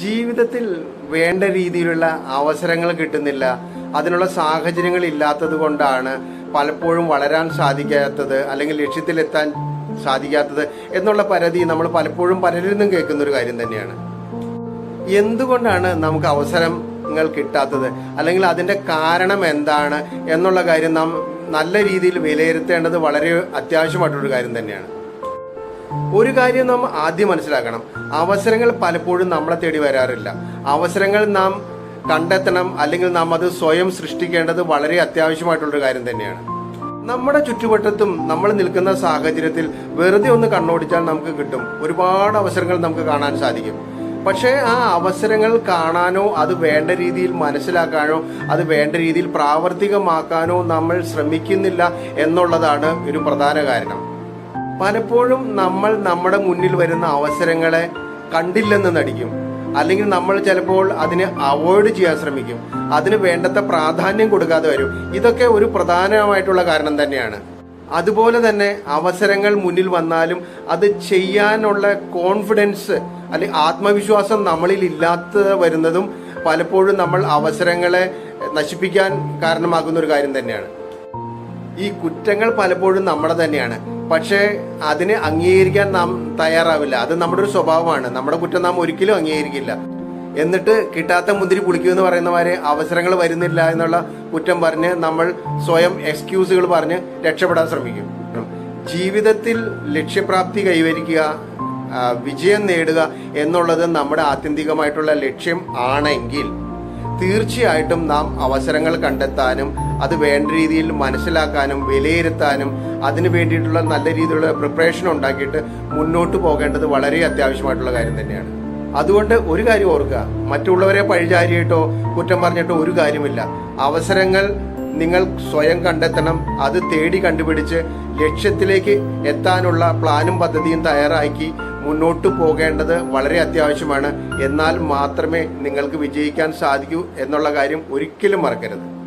ജീവിതത്തിൽ വേണ്ട രീതിയിലുള്ള അവസരങ്ങൾ കിട്ടുന്നില്ല. അതിനുള്ള സാഹചര്യങ്ങൾ ഇല്ലാത്തത് കൊണ്ടാണ് പലപ്പോഴും വളരാൻ സാധിക്കാത്തത് അല്ലെങ്കിൽ ലക്ഷ്യത്തിലെത്താൻ സാധിക്കാത്തത് എന്നുള്ള പരാതി നമ്മൾ പലപ്പോഴും പലരിൽ നിന്നും കേൾക്കുന്ന ഒരു കാര്യം തന്നെയാണ്. എന്തുകൊണ്ടാണ് നമുക്ക് അവസരങ്ങൾ കിട്ടാത്തത്? അല്ലെങ്കിൽ അതിന്റെ കാരണം എന്താണ്? എന്നുള്ള കാര്യം നാം നല്ല രീതിയിൽ വിലയിരുത്തേണ്ടത് വളരെ അത്യാവശ്യമായിട്ടുള്ളൊരു കാര്യം തന്നെയാണ്. ഒരു കാര്യം നാം ആദ്യം മനസ്സിലാക്കണം. അവസരങ്ങൾ പലപ്പോഴും നമ്മളെ തേടി വരാറില്ല. അവസരങ്ങൾ നാം കണ്ടെത്തണം അല്ലെങ്കിൽ നാം അത് സ്വയം സൃഷ്ടിക്കേണ്ടത് വളരെ അത്യാവശ്യമായിട്ടുള്ളൊരു കാര്യം തന്നെയാണ്. നമ്മുടെ ചുറ്റുവട്ടത്തും നമ്മൾ നിൽക്കുന്ന സാഹചര്യത്തിൽ വെറുതെ ഒന്ന് കണ്ണോടിച്ചാൽ നമുക്ക് കിട്ടും. ഒരുപാട് അവസരങ്ങൾ നമുക്ക് കാണാൻ സാധിക്കും. പക്ഷേ ആ അവസരങ്ങൾ കാണാനോ അത് വേണ്ട രീതിയിൽ മനസ്സിലാക്കാനോ അത് വേണ്ട രീതിയിൽ പ്രാവർത്തികമാക്കാനോ നമ്മൾ ശ്രമിക്കുന്നില്ല എന്നുള്ളതാണ് ഒരു പ്രധാന കാരണം. പലപ്പോഴും നമ്മൾ നമ്മുടെ മുന്നിൽ വരുന്ന അവസരങ്ങളെ കണ്ടില്ലെന്ന് നടിക്കും. അല്ലെങ്കിൽ നമ്മൾ ചിലപ്പോൾ അതിനെ അവോയ്ഡ് ചെയ്യാൻ ശ്രമിക്കും. അതിന് വേണ്ടത്ര പ്രാധാന്യം കൊടുക്കാതെ വരും. ഇതൊക്കെ ഒരു പ്രധാനമായിട്ടുള്ള കാരണം തന്നെയാണ്. അതുപോലെ തന്നെ അവസരങ്ങൾ മുന്നിൽ വന്നാലും അത് ചെയ്യാനുള്ള കോൺഫിഡൻസ് അല്ലെങ്കിൽ ആത്മവിശ്വാസം നമ്മളിൽ ഇല്ലാത്ത വരുന്നതും പലപ്പോഴും നമ്മൾ അവസരങ്ങളെ നശിപ്പിക്കാൻ കാരണമാകുന്ന ഒരു കാര്യം തന്നെയാണ്. ഈ കുറ്റങ്ങൾ പലപ്പോഴും നമ്മുടെ തന്നെയാണ്. പക്ഷേ അതിനെ അംഗീകരിക്കാൻ നാം തയ്യാറാവില്ല. അത് നമ്മുടെ ഒരു സ്വഭാവമാണ്. നമ്മുടെ കുറ്റം നാം ഒരിക്കലും അംഗീകരിക്കില്ല. എന്നിട്ട് കിട്ടാത്ത മുന്തിരി പുളിക്കുമെന്ന് പറയുന്നവരെ അവസരങ്ങൾ വരുന്നില്ല എന്നുള്ള കുറ്റം പറഞ്ഞ് നമ്മൾ സ്വയം എക്സ്ക്യൂസുകൾ പറഞ്ഞ് രക്ഷപ്പെടാൻ ശ്രമിക്കും. ജീവിതത്തിൽ ലക്ഷ്യപ്രാപ്തി കൈവരിക്കുക വിജയം നേടുക എന്നുള്ളത് നമ്മുടെ ആത്യന്തികമായിട്ടുള്ള ലക്ഷ്യം ആണെങ്കിൽ തീർച്ചയായിട്ടും നാം അവസരങ്ങൾ കണ്ടെത്താനും അത് വേണ്ട രീതിയിൽ മനസ്സിലാക്കാനും വിലയിരുത്താനും അതിന് വേണ്ടിയിട്ടുള്ള നല്ല രീതിയിലുള്ള പ്രിപ്പറേഷൻ ഉണ്ടാക്കിയിട്ട് മുന്നോട്ട് പോകേണ്ടത് വളരെ അത്യാവശ്യമായിട്ടുള്ള കാര്യം തന്നെയാണ്. അതുകൊണ്ട് ഒരു കാര്യം ഓർക്കുക മറ്റുള്ളവരെ പഴിചാരിയിട്ടോ കുറ്റം പറഞ്ഞിട്ടോ ഒരു കാര്യമില്ല. അവസരങ്ങൾ നിങ്ങൾ സ്വയം കണ്ടെത്തണം അത് തേടി കണ്ടുപിടിച്ച് ലക്ഷ്യത്തിലേക്ക് എത്താനുള്ള പ്ലാനും പദ്ധതിയും തയ്യാറാക്കി മുന്നോട്ട് പോകേണ്ടത് വളരെ അത്യാവശ്യമാണ്. എന്നാൽ മാത്രമേ നിങ്ങൾക്ക് വിജയിക്കാൻ സാധിക്കൂ എന്നുള്ള കാര്യം ഒരിക്കലും മറക്കരുത്.